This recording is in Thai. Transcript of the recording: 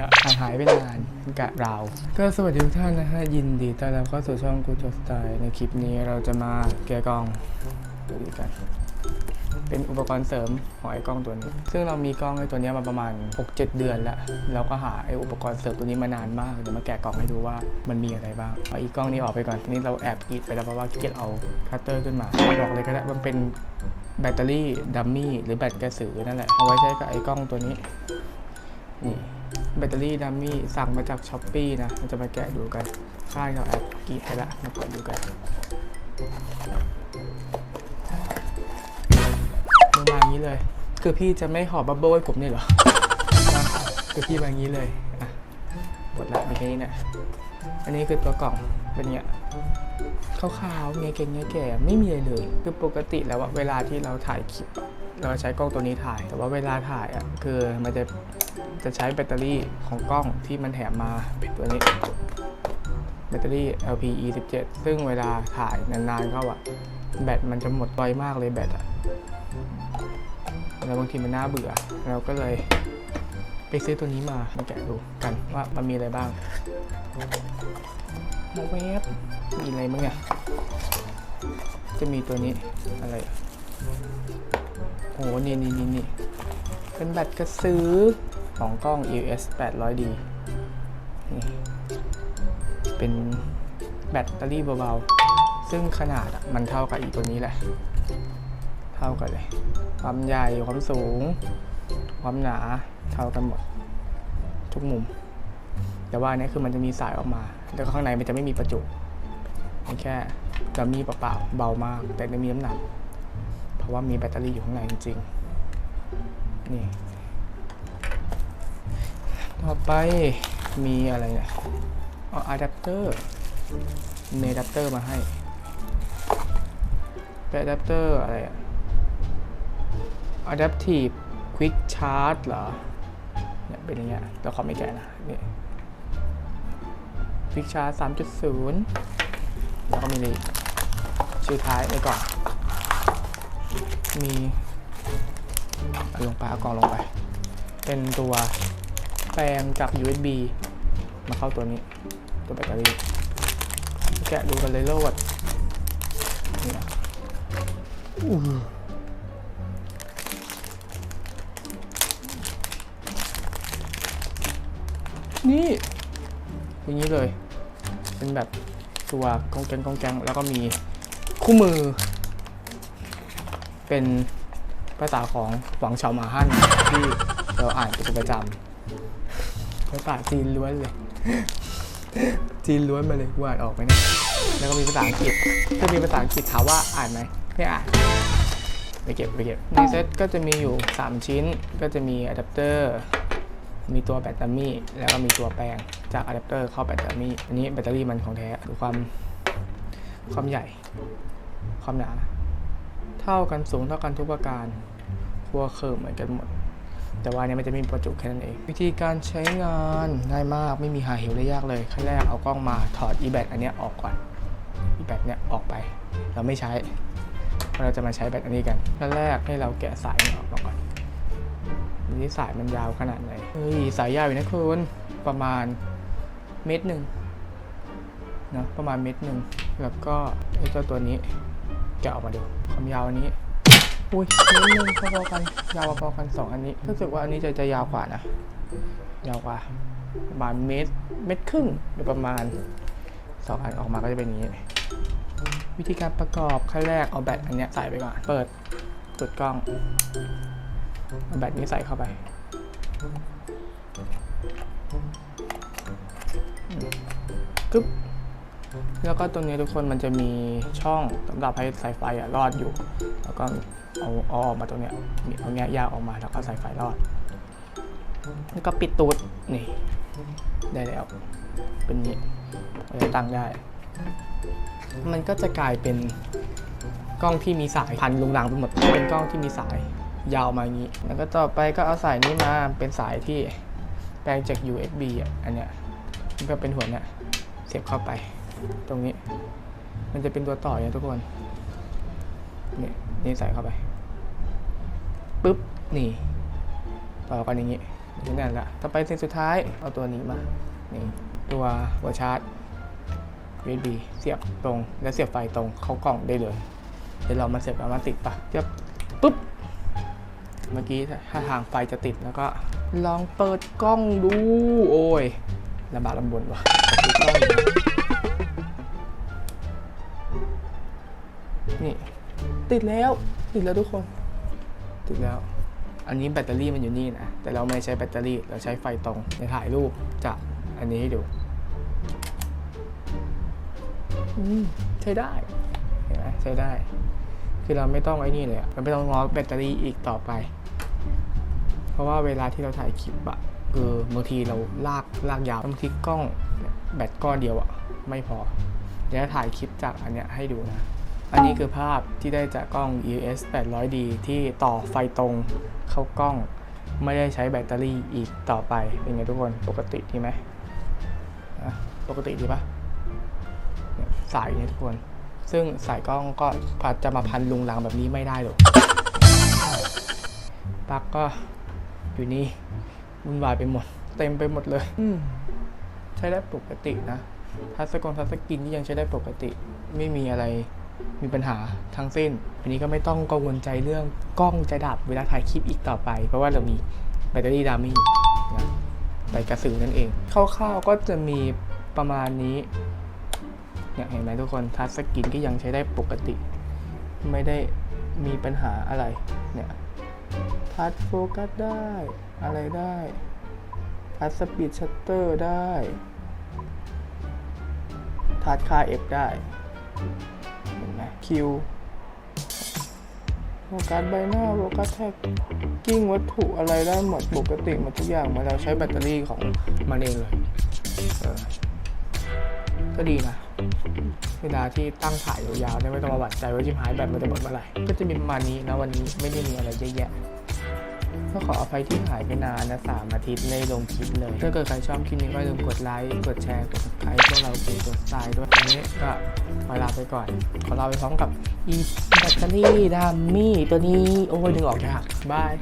ฮะหางหายไปนานกะเรา ก็สวัสดีทุกท่านนะฮะ ยินดีต้อนรับเข้าสู่ช่องกูจสไตล์ในคลิปนี้เราจะมาแกะกล่องดูดีกันเป็นอุปกรณ์เสริมของไอ้กล้องตัวนี้ ซึ่งเรามีกล้องไอ้ตัวนี้มาประมาณ 6-7 เดือนแล้ว เราก็หาไอ้อุปกรณ์เสริมตัวนี้มานานมาก เดี๋ยวมาแกะกล่องให้ดูว่ามันมีอะไรบ้าง เอาอีกล้องนี้ออกไปก่อน นี่เราแอบกรีดไปแล้วเพราะว่าเกียจเอาคัตเตอร์ขึ้นมาบอกเลยก็ได้ มันเป็นแบตเตอรี่ดัมมี่หรือแบตกระสือนั่นแหละ เอาไว้ใช้กับไอ้กล้องตัวนี้ นี่ แบตเตอรี่ดัมมี่สั่งมาจากช้อปปีนะเราจะมาแกะดูกันค่ายเราแอบกรีดไปละมาเปิดดูกันมือมาอย่างนี้เลย คือพี่จะไม่ห่อบับเบิ้ลให้ผมเนี่เหรอคือพี่มาอย่างนี้เลยอะหมดละมีแค่นี้นะอันนี้คือตัวกล่องเป็นเงี้ยขาวๆเงี้ยเก่งเงี้ยแก่ไม่มีอะไรเลย คือปกติแล้วอะเวลาที่เราถ่ายคลิป เราใช้กล้องตัวนี้ถ่าย แต่ว่าเวลาถ่ายอะคือมันจะ จะใช้แบตเตอรี่ของกล้องที่มันแถมมาเป็นตัวนี้ แบตเตอรี่ LPE 17ซึ่งเวลาถ่ายนานๆเข้าอะแบตมันจะหมดไวมากเลยแบตอะแล้วบางทีมันน่าเบื่อ เราก็เลยไปซื้อตัวนี้มามาแกะดูกันว่ามันมีอะไรบ้างมาเวฟมีอะไรบ้างเนี่ย จะมีตัวนี้อะไรโอ้โหนี่นี่นี่นี่เป็นแบตกระซื้อ ของกล้อง EOS 800D นี่เป็นแบตเตอรี่เบาๆ ซึ่งขนาดมันเท่ากับอีกตัวนี้แหละ เท่ากันเลย ความใหญ่ ความสูง ความหนา เท่ากันหมด ทุกมุม แต่ว่านนี้คือมันจะมีสายออกมา แล้วข้างในมันจะไม่มีประจุมันแค่จะมีเปล่าๆ เบามาก แต่ไม่มีน้ำหนัก เพราะว่ามีแบตเตอรี่อยู่ข้างในจริงๆ นี่ ต่อไปมีอะไรเนี่ยออะแดปเตอร์มีอะแดปเตอร์มาให้เป็นอะแดปเตอร์อะไรอะ Adaptive Quick Charge เหรอเนี่ยเป็นอย่างเงี้ยเราขอไม่แกะนะนี่ Quick Charge 3.0 แล้วก็มีเลยชื่อท้ายในกล่องมีลงไปเอากล่องลงไป เป็นตัว แปลงจาก USB มาเข้าตัวนี้ ตัวแบตเตอรี่ แกะดูกันเลยโลดนี่นี่อย่างนี้เลย เป็นแบบตัวกองแกงกองแกงแล้วก็มีคู่มือ เป็นภาษาของหวังเฉาหมาฮั่นที่เราอ่านเป็นประจำ ภาษาจีนล้วนเลย จีนล้วนมาเลยกูอ่านออกไหมเนี่ยแล้วก็มีภาษาอังกฤษถ้ามีภาษาอังกฤษถามว่าอ่านไหมไม่อ่านไปเก็บไปเก็บในเซ็ตก็จะมีอยู่ 3 ชิ้นก็จะมีอะแดปเตอร์มีตัวแบตเตอรี่แล้วก็มีตัวแปลงจากอะแดปเตอร์เข้าแบตเตอรี่อันนี้แบตเตอรี่มันของแท้ดูความความใหญ่ ความหนา เท่ากันสูงเท่ากันทุกประการขั้วเคิร์เหมือนกันหมด แต่ว่านเนี้มันจะมีประจุแค่นั้นเอง วิธีการใช้งานง่ายมากไม่มีหาเหวได้ยากเลยขั้นแรกเอากล้องมาถอด e แบตอันเนี้ยออกก่อน e แบตเนี้ยออกไป เราไม่ใช้เพราะเราจะมาใช้แบตอันนี้กันขั้นแรกให้เราแกะสายออกมาก่อนนี่สายมันยาวขนาดไหนเฮ้ยสายยาวอยู่นะคุณประมาณเมตรหนึ่งเนอะประมาณเมตรหนึ่งแล้วก็ไอ้เจ้าตัวนี้แกะออกมาดูความยาวอันนี้ อุ้ยนิดนึงพอๆกัน ยาวพอๆกันสองอันนี้ รู้สึกว่าอันนี้จะจะยาวกว่านะ ยาวกว่าประมาณเมตร เมตรครึ่งโดยประมาณสองอันออกมาก็จะเป็นอย่างนี้ วิธีการประกอบขั้นแรกเอาแบตอันเนี้ยใส่ไปก่อน เปิดเปิดกล้องเอาแบตนี้ใส่เข้าไปกึ๊บแล้วก็ตรงนี้ทุกคนมันจะมีช่องสำหรับให้สายไฟอะรอดอยู่ แล้วก็ เอาอาอกมาตรงเนี้ยมีเอาเนี้ยยาวออกมาแล้วก็ใสายไฟรอด แล้วก็ปิดตูดนี่ได้แล้ว เป็นนี้เราตั้งได้ มันก็จะกลายเป็นกล้องที่มีสายพันลุงลังไปหมดเป็นกล้องที่มีสายยาวมาอย่างนี้ แล้วก็ต่อไปก็เอาสายนี้มาเป็นสายที่แปลงจาก USB อะอันเนี้ยมันก็เป็นหัวเนี้ยเสียบเข้าไป ตรงนี้ มันจะเป็นตัวต่อเนี่ยทุกคนนี่นี่ใส่เข้าไป ปุ๊บ นี่ ต่อกันอย่างนี้ถึงนั่นละต่อไปสิ่งสุดท้าย เอาตัวนี้มา นี่ ตัวหัวชาร์จ USB เสียบตรง และเสียบไฟตรงเข้ากล่องได้เลย เดี๋ยวเรามาเสียบกันมาติดปะเสียบปุ๊บ เมื่อกี้ถ้าทางไฟจะติดแล้วก็ ลองเปิดกล้องดู โอ้ยลำบากลำบนว่ะปิดกล้องอยู่นะนี่ ติดแล้ว ติดแล้วทุกคน ติดแล้ว อันนี้แบตเตอรี่มันอยู่นี่นะ แต่เราไม่ใช้แบตเตอรี่ เราใช้ไฟตรงในถ่ายรูปจากอันนี้ให้ดูอืมใช้ได้เห็นไหมใช้ได้ คือเราไม่ต้องไอ้นี่เลยอะเราไม่ต้องง้อแบตเตอรี่อีกต่อไป เพราะว่าเวลาที่เราถ่ายคลิปอะคือบางทีเราลากลากยาวบางทีกล้องแบตก้อนเดียวอะไม่พอเดี๋ยวจะถ่ายคลิปจากอันเนี้ยให้ดูนะ อันนี้คือภาพที่ได้จากกล้อง EOS 800D ที่ต่อไฟตรงเข้ากล้อง ไม่ได้ใช้แบตเตอรี่อีกต่อไป เป็นไงทุกคน ปกติดีไหมอะปกติดีปะเนี่ยสายเนี่ยทุกคน ซึ่งสายกล้องก็พัดจะมาพันลุงลังแบบนี้ไม่ได้หรอกปลั๊กก็อยู่นี่วุ่นวายไปหมด เต็มไปหมดเลยอืมใช้ได้ปกตินะทัศกรทัศกินที่ยังใช้ได้ปกติ ไม่มีอะไร มีปัญหาทั้งสิ้น อันนี้ก็ไม่ต้องกังวลใจเรื่องกล้องจะดับเวลาถ่ายคลิปอีกต่อไป เพราะว่าเรามีแบตเตอรี่ดามี่นะใบกระสือนั่นเองคร่าวๆก็จะมีประมาณนี้เนี่ยเห็นไหมทุกคนทัชสกินก็ยังใช้ได้ปกติ ไม่ได้มีปัญหาอะไรเนี่ยทัชโฟกัสได้ อะไรได้ทัชสปีดชัตเตอร์ได้ทัดค่า F ได้เห็นไหม คิวโฟกัสใบหน้าโฟกัสแท็กกิ้งวัตถุอะไรได้หมดปกติหมดทุกอย่างเมื่อเราใช้แบตเตอรี่ของมันเองเลยก็ดีนะ เวลาที่ตั้งถ่ายยาวๆเนี่ยไม่ต้องมาหวั่นใจว่าชิมหายแบตมันจะหมดเมื่อไหร่ก็จะมีประมาณนี้นะวันนี้ไม่ได้มีอะไรเยอะแยะ ก็ขออภัยที่หายไปนานนะสามอาทิตย์ไม่ได้ลงคลิปเลย ถ้าเกิดใครชอบคลิปนี้ก็อย่าลืมกดไลค์กดแชร์กดซับไต้พวกเราเป็นกดสายด้วยวันนี้ก็ขอลาไปก่อน ขอลาไปพร้อมกับอีแบตเตอรี่ดัมมี่ตัวนี้โอ้ยดึงออกยากบาย